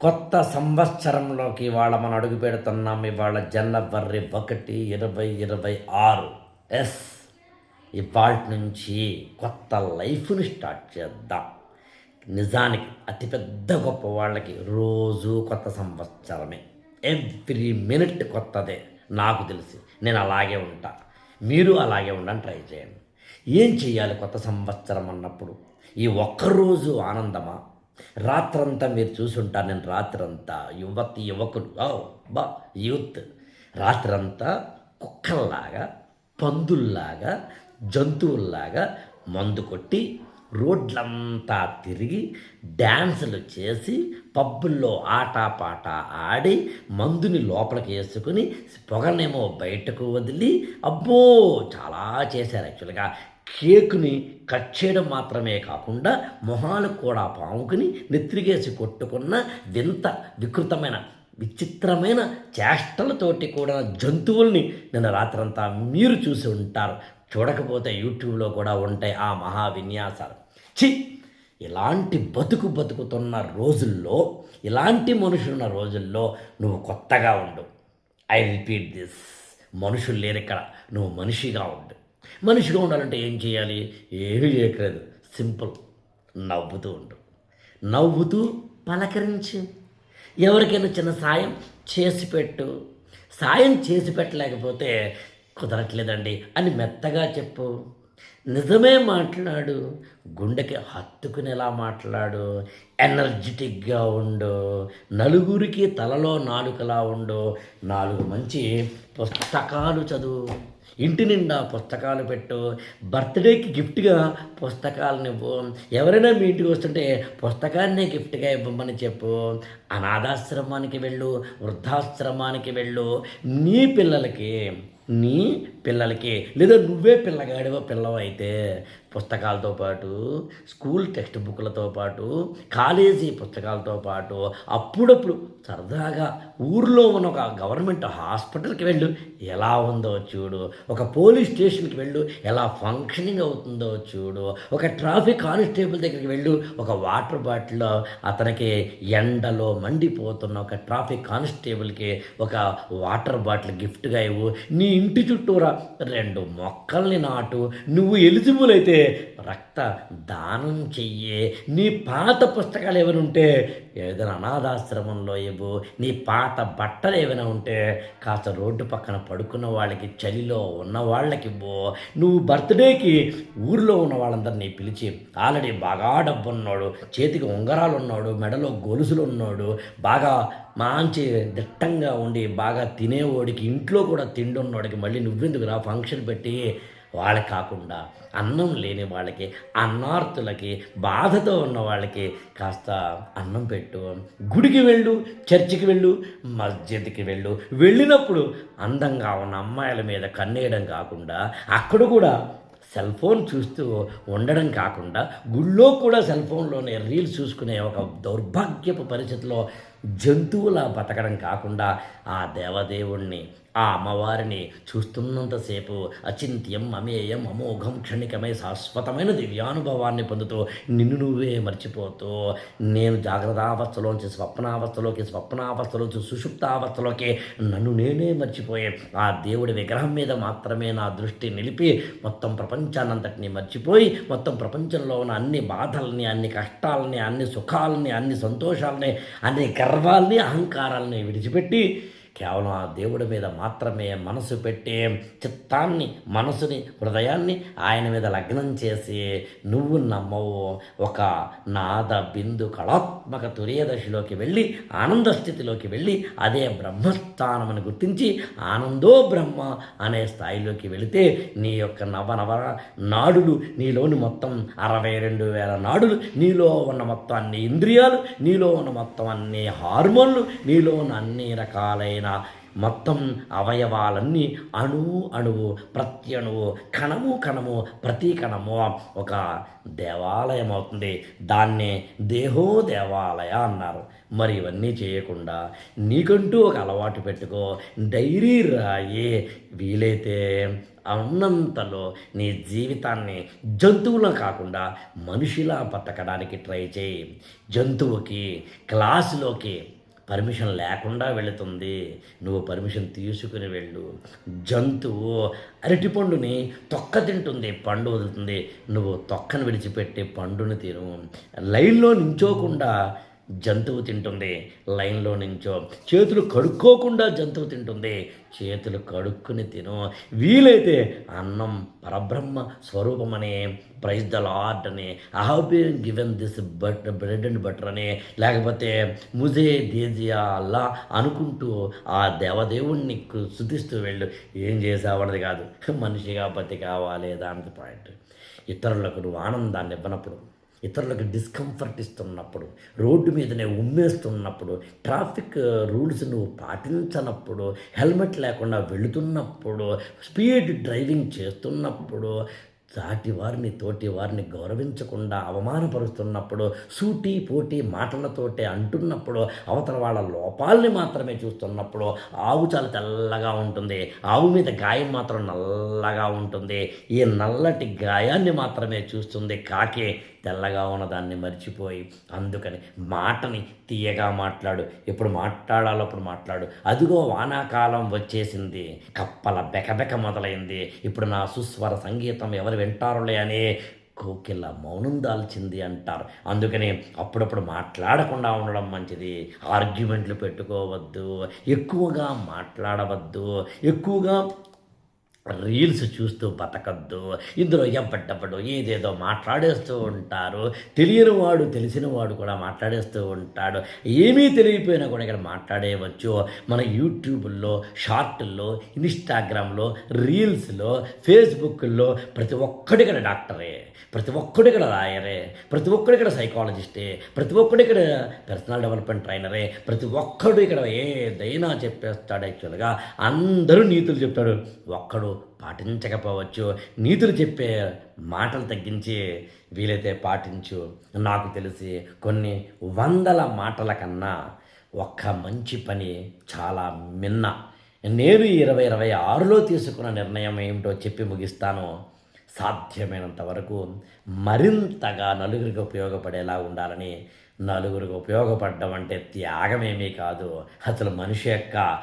కొత్త సంవత్సరంలోకి ఇవాళ మనం అడుగు పెడుతున్నాం ఇవాళ జనవరి ఒకటి ఇరవై ఇరవై ఆరు. ఎస్ ఇవాళ నుంచి కొత్త లైఫ్ని స్టార్ట్ చేద్దాం. నిజానికి అతిపెద్ద గొప్ప వాళ్ళకి రోజు కొత్త సంవత్సరమే. ఎవ్రీ మినిట్ కొత్తదే నాకు తెలిసి. నేను అలాగే ఉంటా. మీరు అలాగే ఉండని ట్రై చేయండి. ఏం చేయాలి కొత్త సంవత్సరం అన్నప్పుడు? ఈ ఒక్కరోజు ఆనందమా? రాత్రంతా మీరు చూసుంటారు నేను రాత్రంతా. యువతి యువకులు బా యూత్. రాత్రంతా కుక్కల్లాగా పందుల్లాగా జంతువుల్లాగా మందు కొట్టి రోడ్లంతా తిరిగి డ్యాన్సులు చేసి పబ్బుల్లో ఆటపాట ఆడి మందుని లోపలికి వేసుకుని పొగనేమో బయటకు వదిలి అబ్బో చాలా చేశారు యాక్చువల్గా. కేకుని కట్ చేయడం మాత్రమే కాకుండా మొహాలు కూడా పాముకుని నెత్తిరిగేసి కొట్టుకున్న వింత వికృతమైన విచిత్రమైన చేష్టలతోటి కూడా జంతువుల్ని నిన్న రాత్రంతా మీరు చూసి ఉంటారు. చూడకపోతే యూట్యూబ్లో కూడా ఉంటాయి ఆ మహా విన్యాసాలు చి ఇలాంటి బతుకు బతుకుతున్న రోజుల్లో ఇలాంటి మనుషులున్న రోజుల్లో నువ్వు కొత్తగా ఉండు. I repeat this. మనుషులు లేరు ఇక్కడ నువ్వు మనిషిగా ఉండు. మనిషిగా ఉండాలంటే ఏం చేయాలి? ఏమీ చేయట్లేదు సింపుల్. నవ్వుతూ ఉండు. నవ్వుతూ పలకరించి. ఎవరికైనా చిన్న సాయం చేసి పెట్టు. సాయం చేసి పెట్టలేకపోతే కుదరట్లేదండి అని మెత్తగా చెప్పు. నిజమే మాట్లాడు. గుండెకి హత్తుకునేలా మాట్లాడు. ఎనర్జెటిక్గా ఉండు. నలుగురికి తలలో నాలుకలా ఉండు. నాలుగు మంచి పుస్తకాలు చదువు. ఇంటి నిండా పుస్తకాలు పెట్టు. బర్త్డేకి గిఫ్ట్గా పుస్తకాలను ఇవ్వు ఎవరైనా మీ ఇంటికి వస్తుంటే పుస్తకాన్ని గిఫ్ట్గా ఇవ్వమని చెప్పు. అనాథాశ్రమానికి వెళ్ళు వృద్ధాశ్రమానికి వెళ్ళు. నీ పిల్లలకి నీ పిల్లలకి లేదా నువ్వే పిల్లగాడివో పిల్లవైతే పుస్తకాలతో పాటు స్కూల్ టెక్స్ట్ బుక్లతో పాటు కాలేజీ పుస్తకాలతో పాటు అప్పుడప్పుడు సరదాగా ఊర్లో ఉన్న ఒక గవర్నమెంట్ హాస్పిటల్కి వెళ్ళు. ఎలా ఉందో చూడు. ఒక పోలీస్ స్టేషన్కి వెళ్ళు. ఎలా ఫంక్షనింగ్ అవుతుందో చూడు. ఒక ట్రాఫిక్ కానిస్టేబుల్ దగ్గరికి వెళ్ళు. ఒక వాటర్ బాటిల్ అతనికి ఎండలో మండిపోతున్న ఒక ట్రాఫిక్ కానిస్టేబుల్కి ఒక వాటర్ బాటిల్ గిఫ్ట్గా ఇవ్వు. నీ ఇంటి చుట్టూరా రెండు మొక్కల్ని నాటు. నువ్వు ఎలిజిబుల్ అయితే రక్త దానం చెయ్యి నీ పాత పుస్తకాలు ఏమైనా ఉంటే ఏదైనా అనాథాశ్రమంలో ఇవ్వు నీ పాత బట్టలు ఏమైనా ఉంటే కాస్త రోడ్డు పక్కన పడుకున్న వాళ్ళకి చలిలో ఉన్న వాళ్ళకి ఇవ్వు నువ్వు బర్త్డేకి ఊర్లో ఉన్న వాళ్ళందరినీ పిలిచి ఆల్రెడీ బాగా డబ్బు ఉన్నాడు చేతికి ఉంగరాలు ఉన్నాడు మెడలో గొలుసులు ఉన్నాడు బాగా మంచి దిట్టంగా ఉండి బాగా తినేవాడికి ఇంట్లో కూడా తిండి ఉన్నవాడికి మళ్ళీ నువ్వెందుకు రా ఫంక్షన్ పెట్టి వాళ్ళు కాకుండా అన్నం లేని వాళ్ళకి అన్నార్తులకి బాధతో ఉన్న వాళ్ళకి కాస్త అన్నం పెట్టు. గుడికి వెళ్ళు చర్చికి వెళ్ళు మస్జిద్కి వెళ్ళు. వెళ్ళినప్పుడు అందంగా ఉన్న అమ్మాయిల మీద కన్నేయడం కాకుండా అక్కడ కూడా సెల్ ఫోన్ చూస్తూ ఉండడం కాకుండా గుళ్ళో కూడా సెల్ ఫోన్లోనే రీల్స్ చూసుకునే ఒక దౌర్భాగ్యపు పరిస్థితిలో జంతువులా బతకడం కాకుండా ఆ దేవదేవుణ్ణి ఆ అమ్మవారిని చూస్తున్నంతసేపు అచింత్యం అమేయం అమోఘం క్షణికమై శాశ్వతమైన దివ్యానుభవాన్ని పొందుతూ నిన్ను నువ్వే మర్చిపోతూ నేను జాగ్రత్తావస్థలోంచి స్వప్నావస్థలోకి స్వప్నావస్థలోంచి సుషుప్తావస్థలోకి నన్ను నేనే మర్చిపోయే ఆ దేవుడి విగ్రహం మీద మాత్రమే నా దృష్టి నిలిపి మొత్తం ప్రపంచాన్నంతటిని మర్చిపోయి మొత్తం ప్రపంచంలో ఉన్న అన్ని బాధల్ని అన్ని కష్టాలని అన్ని సుఖాలని అన్ని సంతోషాలని అన్ని గర్వాల్ని అహంకారాలని విడిచిపెట్టి కేవలం ఆ దేవుడి మీద మాత్రమే మనసు పెట్టే చిత్తాన్ని మనసుని హృదయాన్ని ఆయన మీద లగ్నం చేసి నువ్వు నమ్మవు. ఒక నాద బిందు కళాత్మక తురియదశలోకి వెళ్ళి ఆనంద స్థితిలోకి వెళ్ళి అదే బ్రహ్మస్థానం అని గుర్తించి ఆనందో బ్రహ్మ అనే స్థాయిలోకి వెళితే నీ యొక్క నవ నవ నాడులు నీలోని మొత్తం అరవై రెండు వేల నాడులు నీలో ఉన్న మొత్తం అన్ని ఇంద్రియాలు నీలో ఉన్న మొత్తం అన్ని హార్మోన్లు నీలో ఉన్న అన్ని రకాలైన మొత్తం అవయవాలన్నీ అణువు అణువు ప్రతి అణువు కణము కణము ప్రతి కణము ఒక దేవాలయం అవుతుంది. దాన్నే దేహో దేవాలయ అన్నారు. మరి ఇవన్నీ చేయకుండా నీకంటూ ఒక అలవాటు పెట్టుకో. డైరీ రాయి వీలైతే అన్నంతలో నీ జీవితాన్ని జంతువులా కాకుండా మనిషిలా బతకడానికి ట్రై చేయి. జంతువుకి క్లాసులోకి పర్మిషన్ లేకుండా వెళుతుంది. నువ్వు పర్మిషన్ తీసుకుని వెళ్ళు. జంతువు అరటిపండుని తొక్క తింటుంది పండు వదులుతుంది. నువ్వు తొక్కను విడిచిపెట్టి పండుని తిను. లైన్లో నించోకుండా జంతువు తింటుంది లైన్లో నుంచో. చేతులు కడుక్కోకుండా జంతువు తింటుంది చేతులు కడుక్కుని తిను. వీలైతే అన్నం పరబ్రహ్మ స్వరూపమని ప్రైజ్ ద లార్డ్ అని I been given this but bread and butter అని లేకపోతే ముజే దేజియా అల్లా అనుకుంటూ ఆ దేవదేవుణ్ణి శుద్ధిస్తూ వెళ్ళు. ఏం చేసావన్నది కాదు. మనిషిగా బతి కావాలి దానికి పాయింట్ ఇతరులకు నువ్వు ఆనందాన్ని ఇవ్వనప్పుడు ఇతరులకు డిస్కంఫర్ట్ ఇస్తున్నప్పుడు రోడ్డు మీదనే ఉమ్మేస్తున్నప్పుడు ట్రాఫిక్ రూల్స్ నువ్వు పాటించనప్పుడు హెల్మెట్ లేకుండా వెళుతున్నప్పుడు స్పీడ్ డ్రైవింగ్ చేస్తున్నప్పుడు సాటి వారిని తోటి వారిని గౌరవించకుండా అవమానపరుస్తున్నప్పుడు సూటి పోటీ మాటలతోటే అంటున్నప్పుడు అవతల వాళ్ళ లోపాలని మాత్రమే చూస్తున్నప్పుడు ఆవు చాలా తెల్లగా ఉంటుంది. ఆవు మీద గాయం మాత్రం నల్లగా ఉంటుంది. ఈ నల్లటి గాయాన్ని మాత్రమే చూస్తుంది కాకి తెల్లగా ఉన్నదాన్ని మర్చిపోయి అందుకని మాటని తీయగా మాట్లాడు. ఎప్పుడు మాట్లాడాలో అప్పుడు మాట్లాడు. అదిగో వానాకాలం వచ్చేసింది. కప్పల బెకబెక మొదలైంది. ఇప్పుడు నా సుస్వర సంగీతం ఎవరు వింటారులే అని కోకిల మౌనం దాల్చింది అంటారు. అందుకని అప్పుడప్పుడు మాట్లాడకుండా ఉండడం మంచిది. ఆర్గ్యుమెంట్లు పెట్టుకోవద్దు. ఎక్కువగా మాట్లాడవద్దు. ఎక్కువగా రీల్స్ చూస్తూ బతకద్దు. ఇందులో ఎప్పటప్పుడు ఏదేదో మాట్లాడేస్తూ ఉంటారు. తెలియని వాడు తెలిసిన వాడు కూడా మాట్లాడేస్తూ ఉంటాడు. ఏమీ తెలియపోయినా కూడా ఇక్కడ మాట్లాడేయవచ్చు. మన యూట్యూబ్లో షార్ట్లో ఇన్స్టాగ్రామ్లో రీల్స్లో ఫేస్బుక్లో ప్రతి ఒక్కడి ఇక్కడ డాక్టరే ప్రతి ఒక్కడి ఇక్కడ లాయరే ప్రతి ఒక్కడి ఇక్కడ సైకాలజిస్టే ప్రతి ఒక్కడి ఇక్కడ పర్సనల్ డెవలప్మెంట్ ట్రైనరే ప్రతి ఒక్కడు ఇక్కడ ఏదైనా చెప్పేస్తాడు యాక్చువల్గా. అందరూ నీతులు చెప్తాడు. ఒక్కడు పాటించకపోవచ్చు. నీతులు చెప్పే మాటలు తగ్గించి వీలైతే పాటించు. నాకు తెలిసి కొన్ని వందల మాటల కన్నా ఒక్క మంచి పని చాలా మిన్న. నేను ఇరవై ఇరవై ఆరులో తీసుకున్న నిర్ణయం ఏమిటో చెప్పి ముగిస్తాను. సాధ్యమైనంత వరకు మరింతగా నలుగురికి ఉపయోగపడేలా ఉండాలని. నలుగురికి ఉపయోగపడడం అంటే త్యాగమేమీ కాదు. అసలు మనిషి యొక్క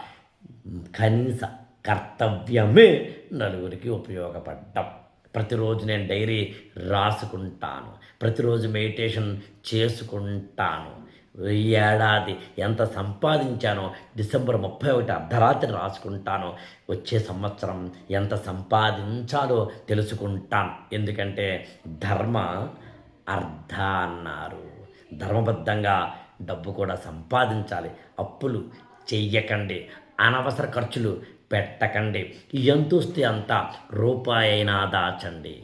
కనీస కర్తవ్యమే నలుగురికి ఉపయోగపడ్డం. ప్రతిరోజు నేను డైరీ రాసుకుంటాను. ప్రతిరోజు మెడిటేషన్ చేసుకుంటాను. ఈ ఏడాది ఎంత సంపాదించానో డిసెంబర్ ముప్పై ఒకటి అర్ధరాత్రి రాసుకుంటాను. వచ్చే సంవత్సరం ఎంత సంపాదించాలో తెలుసుకుంటాను. ఎందుకంటే ధర్మ అర్ధ అన్నారు. ధర్మబద్ధంగా డబ్బు కూడా సంపాదించాలి. అప్పులు చెయ్యకండి. అనవసర ఖర్చులు పెట్టకండి. ఎంతొస్తే అంత రూపాయి అయినా దాచండి.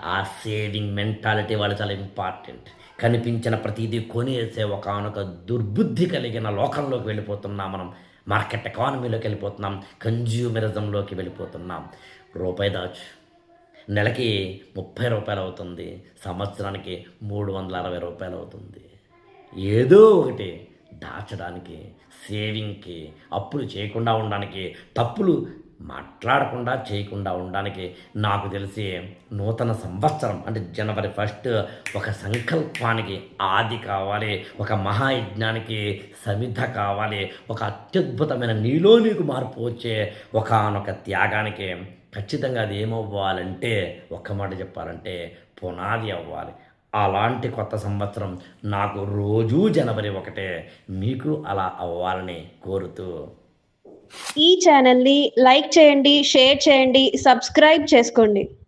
ఆ సేవింగ్ మెంటాలిటీ వాళ్ళు చాలా ఇంపార్టెంట్. కనిపించిన ప్రతిదీ కొనేసే ఒకనొక దుర్బుద్ధి కలిగిన లోకంలోకి వెళ్ళిపోతున్నాం మనం. మార్కెట్ ఎకానమీలోకి వెళ్ళిపోతున్నాం. కన్జ్యూమరిజంలోకి వెళ్ళిపోతున్నాం. రూపాయి దాచు. నెలకి ముప్పై రూపాయలు అవుతుంది. సంవత్సరానికి మూడు వందల అరవై రూపాయలు అవుతుంది. ఏదో ఒకటి. దాచడానికి సేవింగ్కి అప్పులు చేయకుండా ఉండడానికి తప్పులు మాట్లాడకుండా చేయకుండా ఉండడానికి నాకు తెలిసి నూతన సంవత్సరం అంటే జనవరి ఫస్ట్ ఒక సంకల్పానికి ఆది కావాలి ఒక మహాయజ్ఞానికి సమిధ కావాలి ఒక అత్యద్భుతమైన నీలో నీకు మార్పు వచ్చే ఒకనొక త్యాగానికి ఖచ్చితంగా అది ఏమవ్వాలంటే ఒక్క మాట చెప్పాలంటే పునాది అవ్వాలి. అలాంటి కొత్త సంవత్సరం నాకు రోజూ జనవరి ఒకటే. మీకు అలా అవ్వాలని కోరుతూ. ఈ ఛానల్ని లైక్ చేయండి షేర్ చేయండి సబ్స్క్రైబ్ చేసుకోండి.